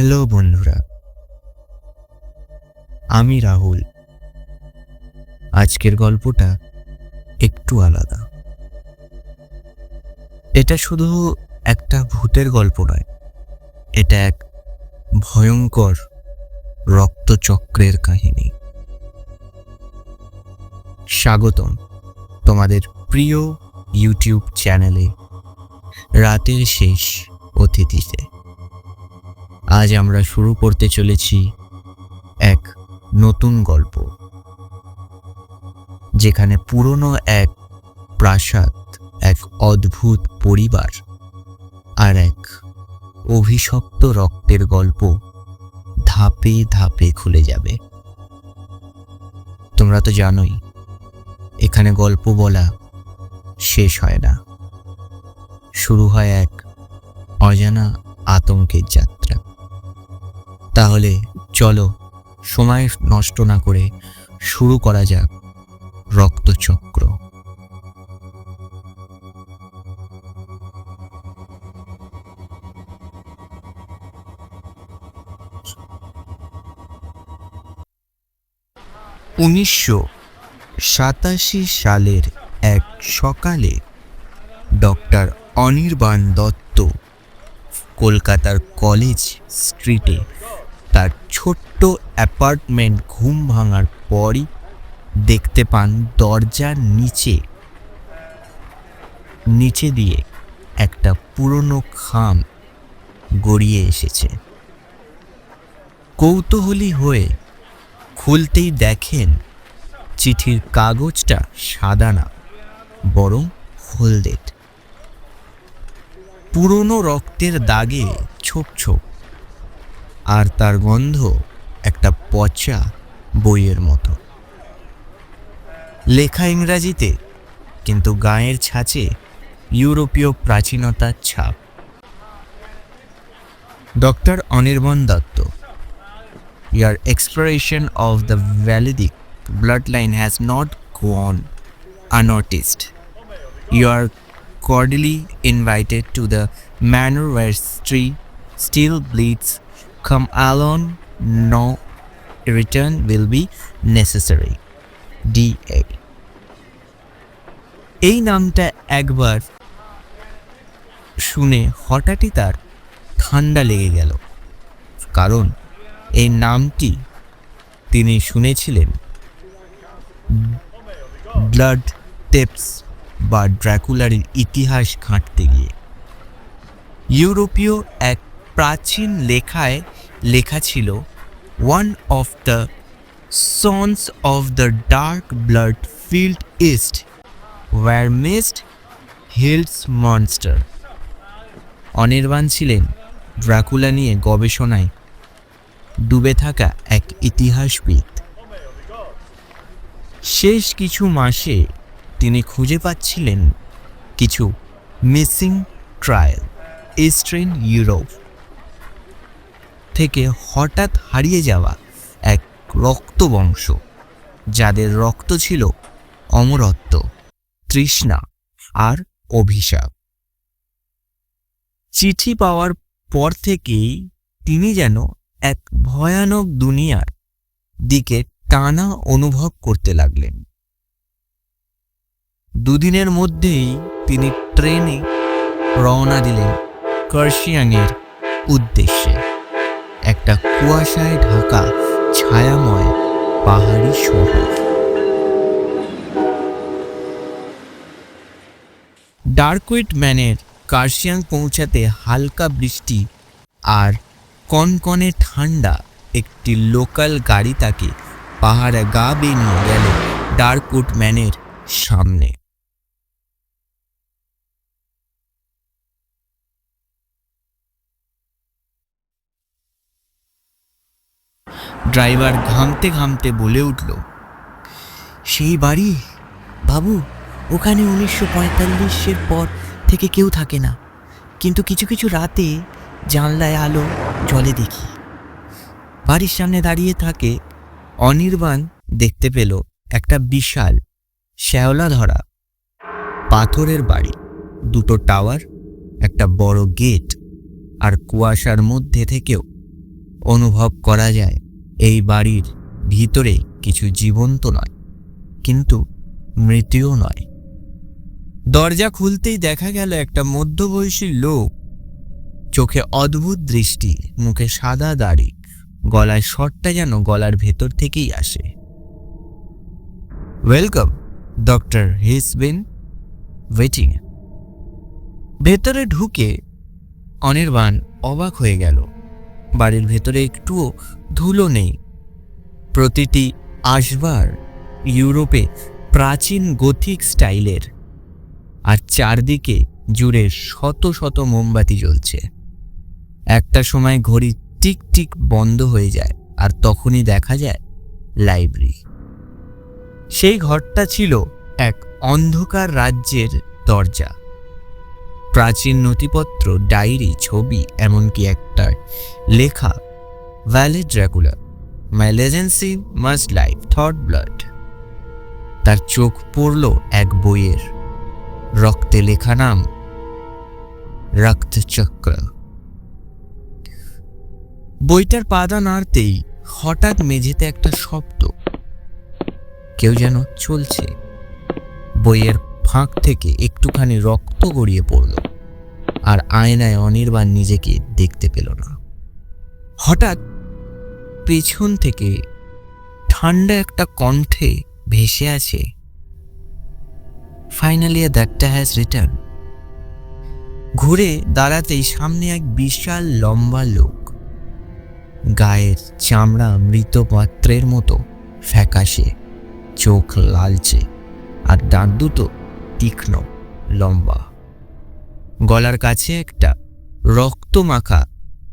Hello বন্ধুরা, আমি রাহুল। আজকের গল্পটা একটু আলাদা। এটা শুধু একটা ভূতের গল্প নয়, এটা এক ভয়ঙ্কর রক্তচক্রের কাহিনী। স্বাগতম তোমাদের প্রিয় ইউটিউব চ্যানেলে রাতের শেষ অতিথিতে। আজ আমরা শুরু করতে চলেছি এক নতুন গল্প, যেখানে পুরনো এক প্রাসাদ, এক অদ্ভুত পরিবার আর এক অভিশপ্ত রক্তের গল্প ধাপে ধাপে খুলে যাবে। তোমরা তো জানোই, এখানে গল্প বলা শেষ হয় না। শুরু হয় এক অজানা আতঙ্কের যাত্রা। তাহলে চলো সময় নষ্ট না করে শুরু করা যাক রক্তচক্র। উনিশশো সাতাশি সালের এক সকালে ডক্টর অনির্বাণ দত্ত কলকাতার কলেজ স্ট্রিটে তার ছোট্ট অ্যাপার্টমেন্ট ঘুম ভাঙার পরই দেখতে পান দরজার নিচে। নিচে দিয়ে একটা পুরনো খাম গড়িয়ে এসেছে। কৌতূহলী হয়ে খুলতেই দেখেন চিঠির কাগজটা সাদা না, বরং হলদেট। পুরনো রক্তের দাগে ছোপ ছোপ আর তার গন্ধ একটা পচা বইয়ের মতো। লেখা ইংরাজিতে, কিন্তু গায়ের ছাঁচে ইউরোপীয় প্রাচীনতার ছাপ। Doctor Anirban Dutta, your exploration of the validic blood line has not gone untested you are cordially invited to the monastery still bleeds Come alone, no return will be necessary. D.A. এই নামটা একবার শুনে হঠাৎই তার ঠান্ডা লেগে গেল কারণ এই নামটি তিনি শুনেছিলেন ব্লাড টেপস বা ড্র্যাকুলার ইতিহাস ঘাঁটতে গিয়ে ইউরোপীয় এক প্রাচীন লেখায় লেখা ছিল one of the sons of the dark blood field east war missed hills monster Anirban ছিলেন ড্রাকুলা নিয়ে গবেষণায় ডুবে থাকা এক ইতিহাসবিদ। শেষ কিছু মাসে তিনি খুঁজে পাচ্ছিলেন কিছু মিসিং ট্রায়াল, ইস্টার্ন ইউরোপ। থেকে হঠাৎ হারিয়ে যাওয়া এক রক্তবংশ, যাদের রক্ত ছিল অমরত্ব, তৃষ্ণা আর অভিশাপ। চিঠি পাওয়ার পর থেকেই তিনি যেন এক ভয়ানক দুনিয়ার দিকে টানা অনুভব করতে লাগলেন। দুদিনের মধ্যেই তিনি ট্রেনে রওনা দিলেন কার্শিয়াংয়ের উদ্দেশ্যে। একটা কুয়াশায় ঢাকা ছায়াময় পাহাড়ি শহর। ডার্কুইট ম্যানের কার্শিয়াং পৌঁছাতে হালকা বৃষ্টি আর কনকনে ঠান্ডা একটি লোকাল গাড়ি তাকে পাহাড়ে গা বেয়ে নিয়ে গেল ডার্কউড ম্যানের সামনে। ড্রাইভার ঘামতে ঘামতে বলে উঠল, সেই বাড়ি? বাবু, ওখানে উনিশশো পঁয়তাল্লিশের পর থেকে কেউ থাকে না। কিন্তু কিছু কিছু রাতে জানলায় আলো জলে দেখি। বাড়ির সামনে দাঁড়িয়ে থাকে অনির্বাণ দেখতে পেল একটা বিশাল শ্যাওলা ধরা পাথরের বাড়ি। দুটো টাওয়ার, একটা বড় গেট আর কুয়াশার মধ্যে থেকেও অনুভব করা যায়। এই বাড়ির ভিতরে কিছু জীবন্ত নয়, কিন্তু মৃত্যুও নয়। দরজা খুলতেই দেখা গেল একটা মধ্যবয়সী লোক। চোখে অদ্ভুত দৃষ্টি, মুখে সাদা দাড়ি, গলায় শটটা যেন গলার ভেতর থেকেই আসে। Welcome doctor he's been waiting ভেতরে ঢুকে অনির্বাণ অবাক হয়ে গেল। বাড়ির ভেতরে একটুও ধুলো নেই। প্রতিটি আসবার ইউরোপে প্রাচীন গথিক স্টাইলের আর চারদিকে জুড়ে শত শত মোমবাতি জ্বলছে। একটা সময় ঘড়ি টিক টিক বন্ধ হয়ে যায় আর তখনই দেখা যায় লাইব্রেরি। সেই ঘরটা ছিল এক অন্ধকার রাজ্যের দরজা। প্রাচীন নথিপত্র, ডায়েরি, ছবি, এমনকি একটা লেখা Vlad Dracula my legacy must life thought blood তার চোখ পড়ল এক বইয়ের, রক্তে লেখা নাম, রক্তচক্র। বইটার পাদা নাড়তেই হঠাৎ মেঝেতে একটা শব্দ, কেউ যেন চলছে। বইয়ের ফাঁক থেকে একটুখানি রক্ত গড়িয়ে পড়ল, আর আয়নায় অনির্বাণ নিজেকে দেখতে পেল না। হঠাৎ পেছন থেকে ঠান্ডা একটা কণ্ঠে ভেসে আছে ফাইনালি দ্যাটটা হ্যাজ রিটার্ন ঘুরে দাঁড়াতেই সামনে এক বিশাল লম্বা লোক, গায়ের চামড়া মৃত পাত্রের মতো ফ্যাকাশে, চোখ লালচে, আর দাঁত দুটো তীক্ষ্ণ, লম্বা। গলার কাছে একটা রক্তমাখা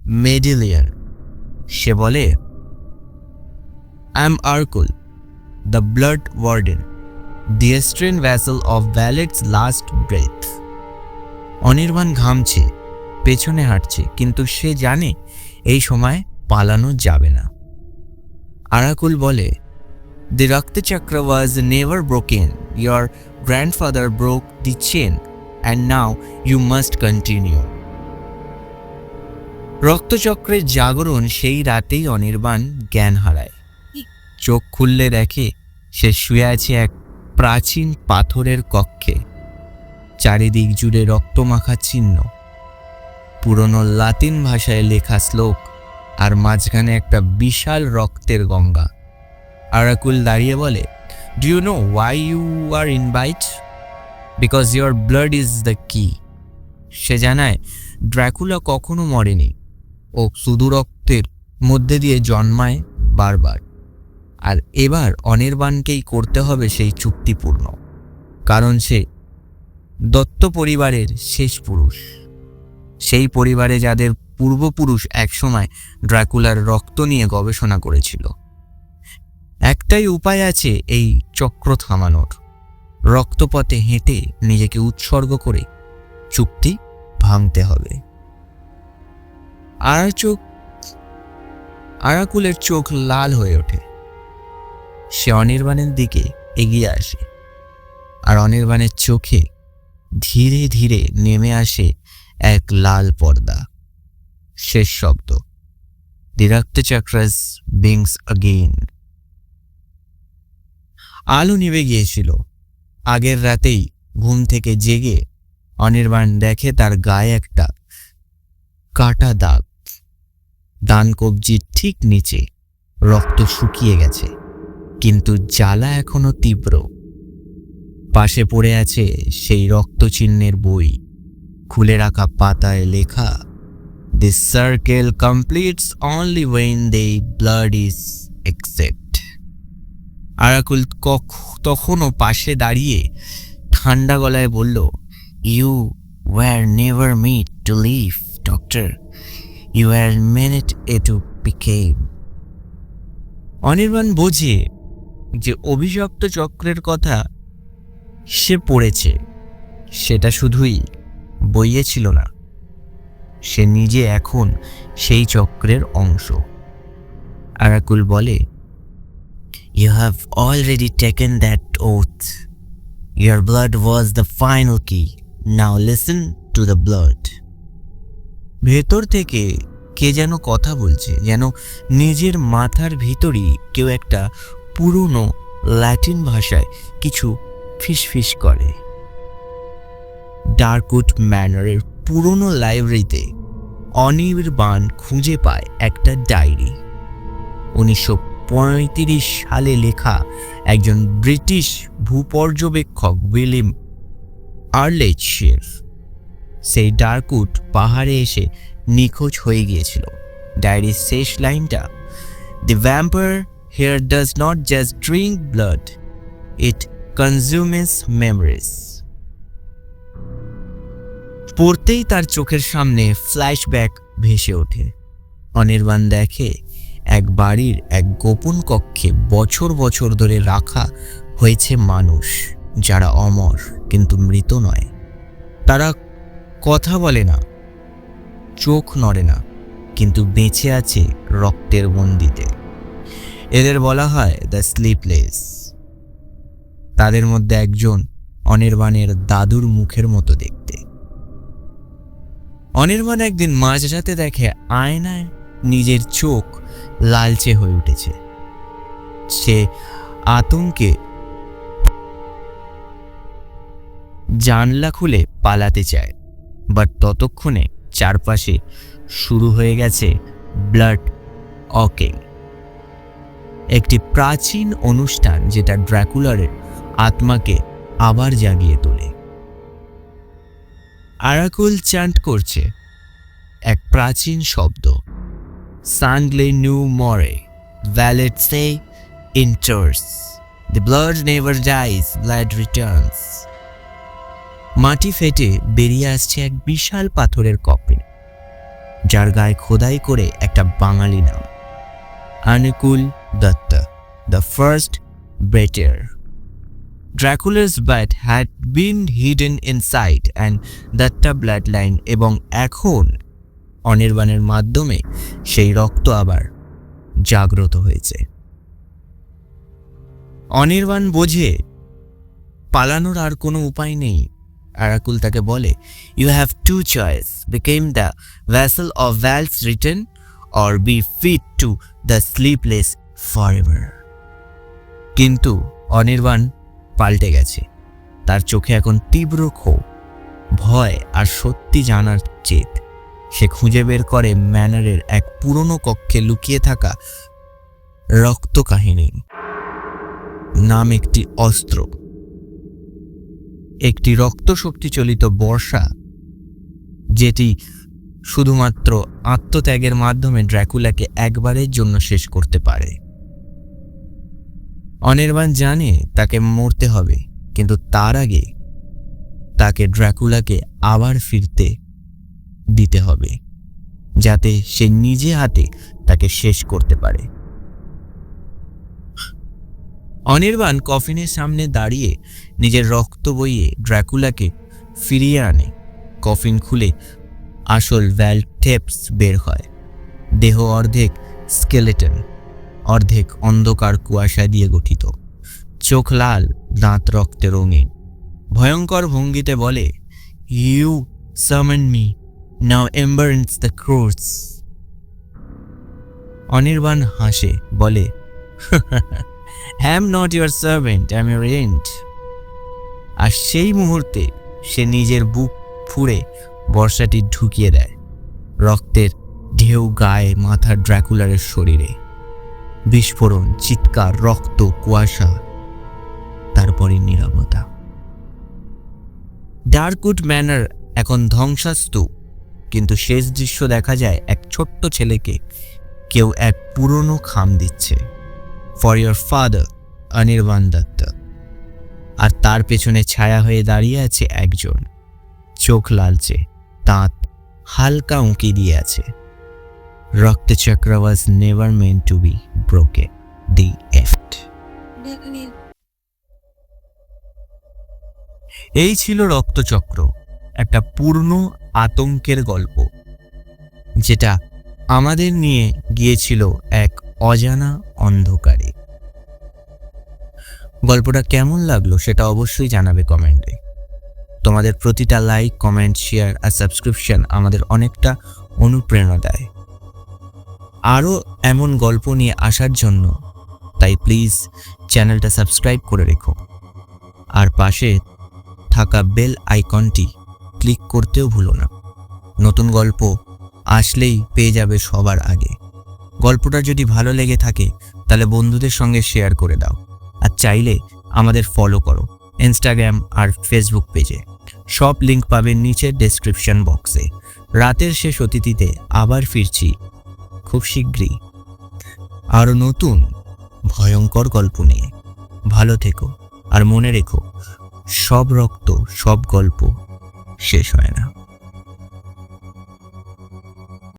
মেডেলিয়ান সে বলে I'm oracle the blood warden the eastern vessel of Vlad's last breath Anirban ঘামছে, পেছনে হাঁটছে, কিন্তু সে জানে এই সময় পালানো যাবে না। আরাকুল বলে the Raktachakra was never broken your grandfather broke the chain and now you must continue রক্তচক্রের জাগরণ সেই রাতেই অনির্বাণ জ্ঞান হারায়। চোখ খুললে দেখে সে শুয়ে আছে এক প্রাচীন পাথরের কক্ষে। চারিদিক জুড়ে রক্তমাখা চিহ্ন। পুরনো লাতিন ভাষায় লেখা শ্লোক, আর মাঝখানে একটা বিশাল রক্তের গঙ্গা। আরাকুল দাঁড়িয়ে বলে do you know why you are invite because your blood is the key সে জানায়, ড্র্যাকুলা কখনো মরেনি ও শুধু রক্তের মধ্যে দিয়ে জন্মায় বারবার। আর এবার অনির্বাণকেই করতে হবে সেই চুক্তিপূর্ণ। কারণ সে দত্ত পরিবারের শেষ পুরুষ। সেই পরিবারে যাদের পূর্বপুরুষ একসময় ড্রাকুলার রক্ত নিয়ে গবেষণা করেছিল। একটাই উপায় আছে এই চক্র থামানোর। রক্তপথে হেঁটে নিজেকে উৎসর্গ করে চুক্তি ভাঙতে হবে। আর চোখ, আরাকুলের চোখ লাল হয়ে ওঠে। সে অনির্বাণের দিকে এগিয়ে আসে আর অনির্বাণের চোখে ধীরে ধীরে নেমে আসে এক লাল পর্দা। শেষ শব্দ। দি রক্তচক্রাস বিংস অগেইন আলো নিভে গিয়েছিল। আগের রাতেই ঘুম থেকে জেগে অনির্বাণ দেখে তার গায়ে একটা কাটা দাগ। দান কবজির ঠিক নিচে, রক্ত শুকিয়ে গেছে, কিন্তু জ্বালা এখনও তীব্র। পাশে পড়ে আছে সেই রক্তচিহ্নের বই। খুলে রাখা পাতায় লেখা this circle completes only when the blood is accept oracle কখ, তখনও পাশে দাঁড়িয়ে ঠান্ডা গলায় বলল you were never meant to live doctor you are meant a to become Anirban বোঝে যে অভিশপ্ত চক্রের কথা সে পড়েছে। সেটা শুধুই বইয়ে ছিল না। সে নিজে এখন সেই চক্রের অংশ। আরাকুল বলে you have already taken that oath your blood was the final key now listen to the blood ভেতর থেকে কে যেন কথা বলছে, যেন নিজের মাথার ভিতরই কেউ একটা পুরনো ল্যাটিন ভাষায় কিছু ফিসফিস করে। ডার্কউড ম্যানারের পুরনো লাইব্রেরিতে অনির্বাণ খুঁজে পায় একটা ডায়েরি। উনিশশো পঁয়ত্রিশ সালে লেখা একজন ব্রিটিশ ভূপর্যবেক্ষক উইলিয়াম আর্লেচের সেই ডার্কউড পাহাড়ে এসে নিখোঁজ হয়ে গিয়েছিল। ডায়েরির শেষ লাইনটা the vampire here does not just drink blood it consumes memories পড়তেই তার চোখের সামনে ফ্ল্যাশব্যাক ভেসে ওঠে। অনির্বাণ দেখে এক বাড়ির এক গোপন কক্ষে বছর বছর ধরে রাখা হয়েছে মানুষ যারা অমর কিন্তু মৃত নয়। তারা কথা বলে না, চোখ নড়ে না, কিন্তু বেঁচে আছে রক্তের বন্দিতে এদের বলা হয় দ্য স্লিপলেস তাদের মধ্যে একজন অনির্বাণের দাদুর মুখের মতো দেখতে। অনির্বাণ একদিন মাঝরাতে দেখে আয়নায় নিজের চোখ লালচে হয়ে উঠেছে। সে আতঙ্কে জানলা খুলে পালাতে চায় বাট ততক্ষণে চারপাশে শুরু হয়ে গেছে ব্লাড অকিং। একটি প্রাচীন অনুষ্ঠান যেটা ড্র্যাকুলারের আত্মাকে আবার জাগিয়ে তোলে। আরাকুল চান্ট করছে এক প্রাচীন শব্দ। সানগ্লে নিউ মরে Vlad say enters the blood never dies blood returns মাটি ফেটে বেরিয়ে আসছে এক বিশাল পাথরের কপিন যার গায়ে খোদাই করে একটা বাঙালি নাম। Anukul Dutta the first betrayer Dracula's bat had been hidden inside and Dutta blood line এবং এখন অনির্বাণের মাধ্যমে সেই রক্ত আবার জাগ্রত হয়েছে। অনির্বাণ বোঝে, পালানোর আর কোনো উপায় নেই। আরাকুল তাকে বলে you have two choice become the vessel of Vlad's return or be feed to the sleepless for কিন্তু অনির্বাণ পাল্টে গেছে। তার চোখে এখন তীব্র ক্ষোভ, ভয় আর সত্যি জানার চেত। সে খুঁজে বের করে ম্যানারের এক পুরনো কক্ষে লুকিয়ে থাকা রক্ত কাহিনী নাম একটি অস্ত্র। একটি রক্তশক্তি চলিত বর্ষা, যেটি শুধুমাত্র আত্মত্যাগের মাধ্যমে ড্র্যাকুলাকে একবারের জন্য শেষ করতে পারে। অনির্বাণ জানে তাকে মরতে হবে, কিন্তু তার আগে তাকে ড্র্যাকুলাকে আবার ফিরতে দিতে হবে, যাতে সে নিজে হাতে তাকে শেষ করতে পারে। অনির্বাণ কফিনের সামনে দাঁড়িয়ে নিজের রক্ত বইয়ে ড্র্যাকুলাকে ফিরিয়ে আনে। কফিন খুলে আসল ভ্যাল ভ্যালটেপস বের হয়। দেহ অর্ধেক স্কেলেটন, অর্ধেক অন্ধকার কুয়াশা দিয়ে গঠিত। চোখ লাল, দাঁত রক্তে রঙিন। ভয়ঙ্কর ভঙ্গিতে বলে you summon me now embrace the curse Anirban হাসে বলে I'm not your servant I am your end আর সেই মুহূর্তে সে নিজের বুক ফুঁড়ে বর্ষাটি ঢুকিয়ে দেয় রক্তের ঢেউ গায়ে মাথা ড্র্যাকুলারের শরীরে। বিস্ফোরণ, চিৎকার, রক্ত, কুয়াশা তারপরে নিরবতা। ডার্কউড ম্যানার এখন ধ্বংসাস্তূপ। কিন্তু শেষ দৃশ্য দেখা যায় এক ছোট্ট ছেলেকে। কেউ এক পুরনো খাম দিচ্ছে। For your father Anirban Dutta. আর তার পেছনে ছায়া হয়ে দাঁড়িয়ে আছে একজন। চোখ লালচে দাঁত হালকা উঁকি দিয়ে আছে। Raktachakra was never meant to be broken the এফট এই ছিল রক্তচক্র একটা পূর্ণ আতঙ্কের গল্প, যেটা আমাদের নিয়ে গিয়েছিল এক অজানা অন্ধকারে। গল্পটা কেমন লাগল সেটা অবশ্যই জানাবে কমেন্টে। তোমাদের প্রতিটা লাইক, কমেন্ট, শেয়ার আর সাবস্ক্রিপশন আমাদের অনেকটা অনুপ্রেরণা দেয়। আরও এমন গল্প নিয়ে আসার জন্য তাই প্লিজ চ্যানেলটা সাবস্ক্রাইব করে রেখো। আর পাশে থাকা বেল আইকনটি ক্লিক করতেও ভুলো না। নতুন গল্প আসলেই পেয়ে যাবে সবার আগে। গল্পটা যদি ভালো লেগে থাকে, তাহলে বন্ধুদের সঙ্গে শেয়ার করে দাও। আর চাইলে আমাদের ফলো করো ইনস্টাগ্রাম আর ফেসবুক পেজে সব লিংক পাবেন নিচের ডেসক্রিপশন বক্সে রাতের শেষ অতিথিতে আবার ফিরছি খুব শীঘ্রই। আরও নতুন ভয়ঙ্কর গল্প নিয়ে। ভালো থেকো আর মনে রেখো, সব রক্ত, সব গল্প শেষ হয় না